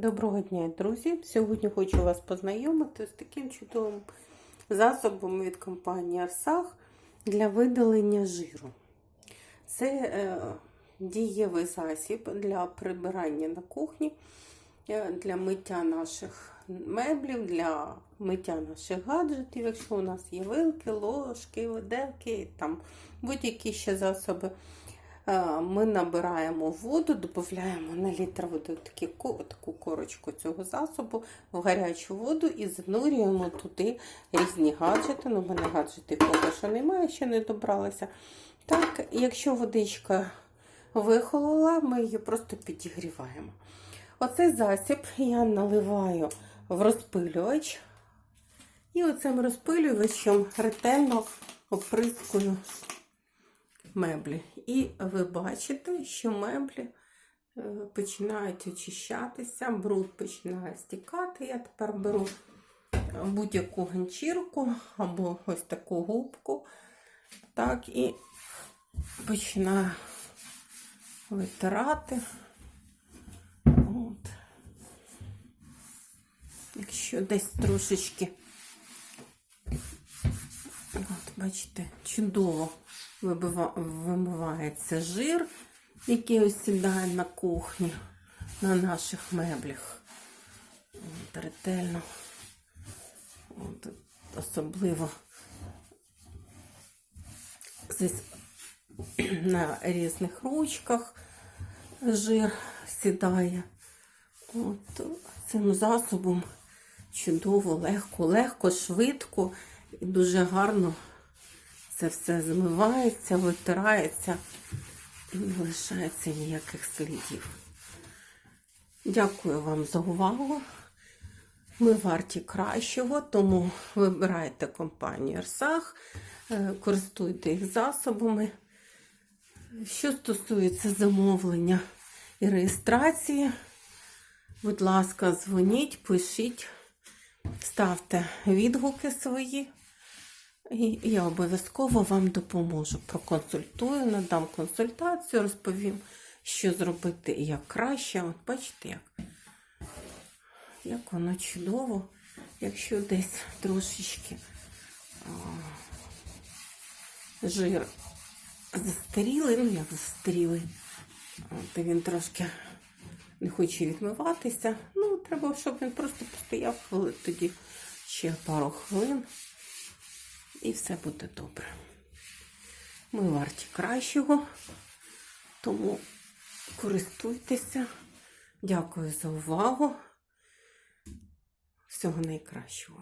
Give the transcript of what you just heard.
Доброго дня, друзі! Сьогодні хочу вас познайомити з таким чудовим засобом від компанії Арсах для видалення жиру. Це е, дієвий засіб для прибирання на кухні, е, для миття наших меблів, для миття наших гаджетів, якщо у нас є вилки, ложки, виделки, там будь-які ще засоби. Е, Ми набираємо воду, додаємо на літр води такі, таку корочку цього засобу в гарячу воду і занурюємо туди різні гаджети. Ну, в мене гаджетів поки що немає, ще не добралася. Так, якщо водичка вихолола, ми її просто підігріваємо. Оцей засіб я наливаю в розпилювач. І оцим розпилювачем ретельно оприскую меблі. І ви бачите, що меблі е, починають очищатися, бруд починає стікати. Я тепер беру будь-яку ганчірку або ось таку губку. Так, і починаю витирати. От. Якщо десь трошечки, от, бачите, чудово вимивається жир, який осідає на кухні, на наших меблях. От, ретельно. От, особливо здесь на різних ручках жир сідає. От, цим засобом чудово, легко, легко, швидко і дуже гарно це все змивається, витирається і не лишається ніяких слідів. Дякую вам за увагу. Ми варті кращого, тому вибирайте компанію Арсах, е, користуйте їх засобами. Що стосується замовлення і реєстрації, будь ласка, дзвоніть, пишіть, ставте відгуки свої. І я обов'язково вам допоможу. Проконсультую, надам консультацію, розповім, що зробити і як краще. От бачите, як, як воно чудово, якщо десь трошечки а, жир застарілий, ну як застарілий, і він трошки не хоче відмиватися. Ну, треба, щоб він просто постояв тоді ще пару хвилин і все буде добре. Ми варті кращого, тому користуйтеся. Дякую за увагу. Всього найкращого.